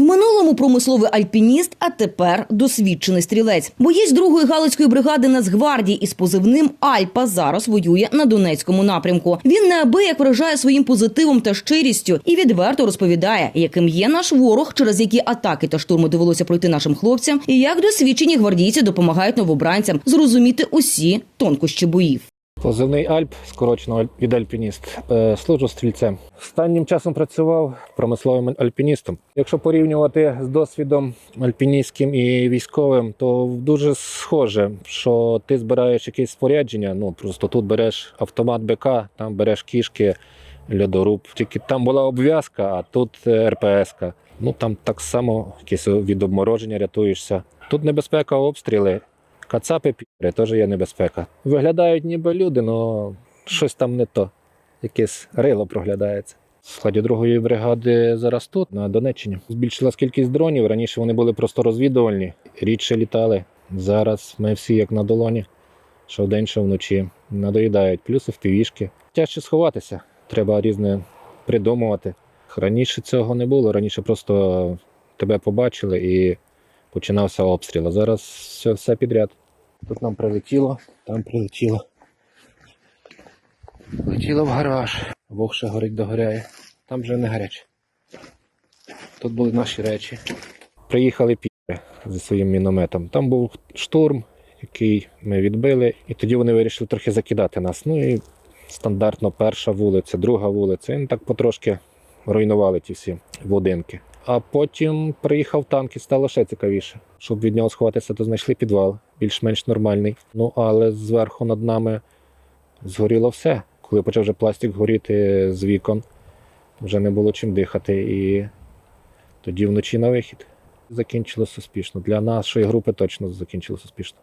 В минулому промисловий альпініст, а тепер досвідчений стрілець. Боєць другої галицької бригади Нацгвардії із позивним Альпа зараз воює на Донецькому напрямку. Він неабияк вражає своїм позитивом та щирістю і відверто розповідає, яким є наш ворог, через які атаки та штурми довелося пройти нашим хлопцям, і як досвідчені гвардійці допомагають новобранцям зрозуміти усі тонкощі боїв. Позивний Альп, скорочено від альпініст. Е, Служу стрільцем. Останнім часом працював промисловим альпіністом. Якщо порівнювати з досвідом альпіністським і військовим, то дуже схоже, що ти збираєш якесь спорядження. Ну просто тут береш автомат БК, там береш кішки, льодоруб. Тільки там була обв'язка, а тут е, РПС-ка. Ну там так само якесь від обмороження рятуєшся. Тут небезпека обстріли. Кацапи піри теж є небезпека. Виглядають ніби люди, але щось там не то. Якесь рило проглядається. В складі другої бригади зараз тут, на Донеччині. Збільшилась кількість дронів. Раніше вони були просто розвідувальні, рідше літали. Зараз ми всі як на долоні, що вдень, що вночі. Надоїдають, плюси впівішки. Тяжче сховатися. Треба різне придумувати. Раніше цього не було. Раніше просто тебе побачили і починався обстріл. А зараз все, все підряд. Тут нам прилетіло, там прилетіло. Летіло в гараж. Вог горить догоряє. Там вже не гаряче. Тут були наші речі. Приїхали піри зі своїм мінометом. Там був штурм, який ми відбили, і тоді вони вирішили трохи закидати нас. Ну і стандартно перша вулиця, друга вулиця. І вони так потрошки руйнували ті всі будинки. А потім приїхав танк і стало ще цікавіше. Щоб від нього сховатися, то знайшли підвал, більш-менш нормальний. Ну але зверху над нами згоріло все. Коли почав вже пластик горіти з вікон, вже не було чим дихати. І тоді вночі на вихід. Закінчилось успішно. Для нашої групи точно закінчилось успішно.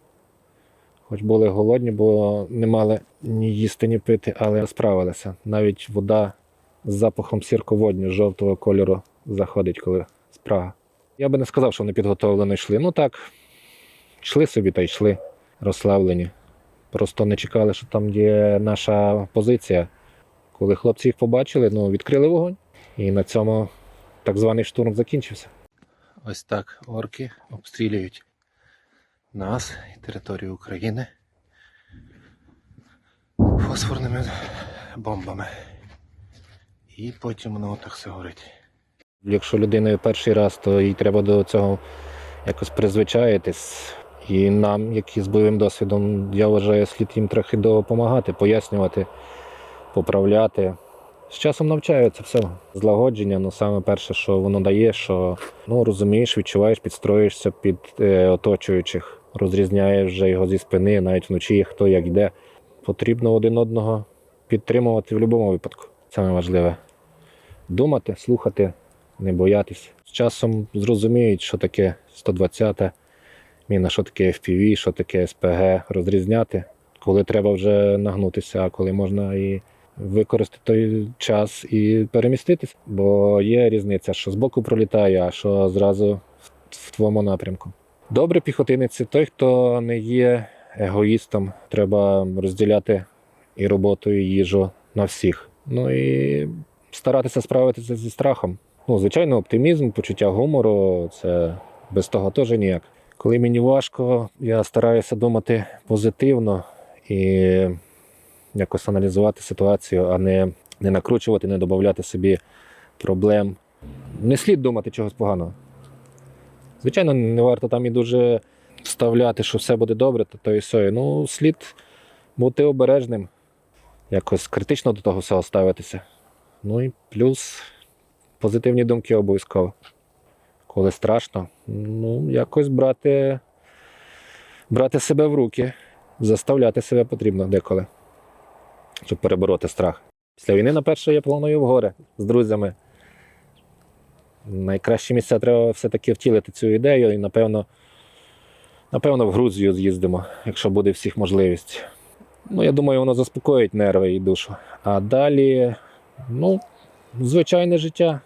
Хоч були голодні, бо не мали ні їсти, ні пити, але справилися. Навіть вода з запахом сірководню жовтого кольору заходить, коли спрага. Я би не сказав, що вони підготовлено йшли. Ну так, йшли собі та йшли, розслаблені. Просто не чекали, що там є наша позиція. Коли хлопці їх побачили, ну, відкрили вогонь. І на цьому так званий штурм закінчився. Ось так орки обстрілюють нас і територію України фосфорними бомбами. І потім воно отак все горить. Якщо людина перший раз, то їй треба до цього якось призвичаїтись. І нам, які з бойовим досвідом, я вважаю, слід їм трохи допомагати, пояснювати, поправляти. З часом навчаються все. Злагодження, ну саме перше, що воно дає, що ну, розумієш, відчуваєш, підстроїшся під е, оточуючих, розрізняєш вже його зі спини, навіть вночі, хто як йде. Потрібно один одного підтримувати в будь-якому випадку. Це найважливе. Думати, слухати, не боятись. З часом зрозуміють, що таке 120-та міна, що таке FPV, що таке СПГ, розрізняти, коли треба вже нагнутися, а коли можна і використати той час і переміститись. Бо є різниця, що збоку пролітає, а що зразу в- твоєму напрямку. Добрий піхотинець той, хто не є егоїстом. Треба розділяти і роботу, і їжу на всіх. Ну і старатися справитися зі страхом. Ну, звичайно, оптимізм, почуття гумору це без того теж ніяк. Коли мені важко, я стараюся думати позитивно і якось аналізувати ситуацію, а не, не накручувати, не додавати собі проблем. Не слід думати чогось поганого. Звичайно, не варто там і дуже вставляти, що все буде добре, то, то і все. Ну, слід бути обережним, якось критично до того всього ставитися. Ну і плюс позитивні думки обов'язково. Коли страшно, ну, якось брати, брати себе в руки, заставляти себе потрібно деколи, щоб перебороти страх. Після війни, на перше, я планую в гори з друзями. Найкращі місця треба все-таки втілити цю ідею і, напевно, напевно, в Грузію з'їздимо, якщо буде всіх можливість. Ну, я думаю, воно заспокоїть нерви і душу. А далі, ну, звичайне життя.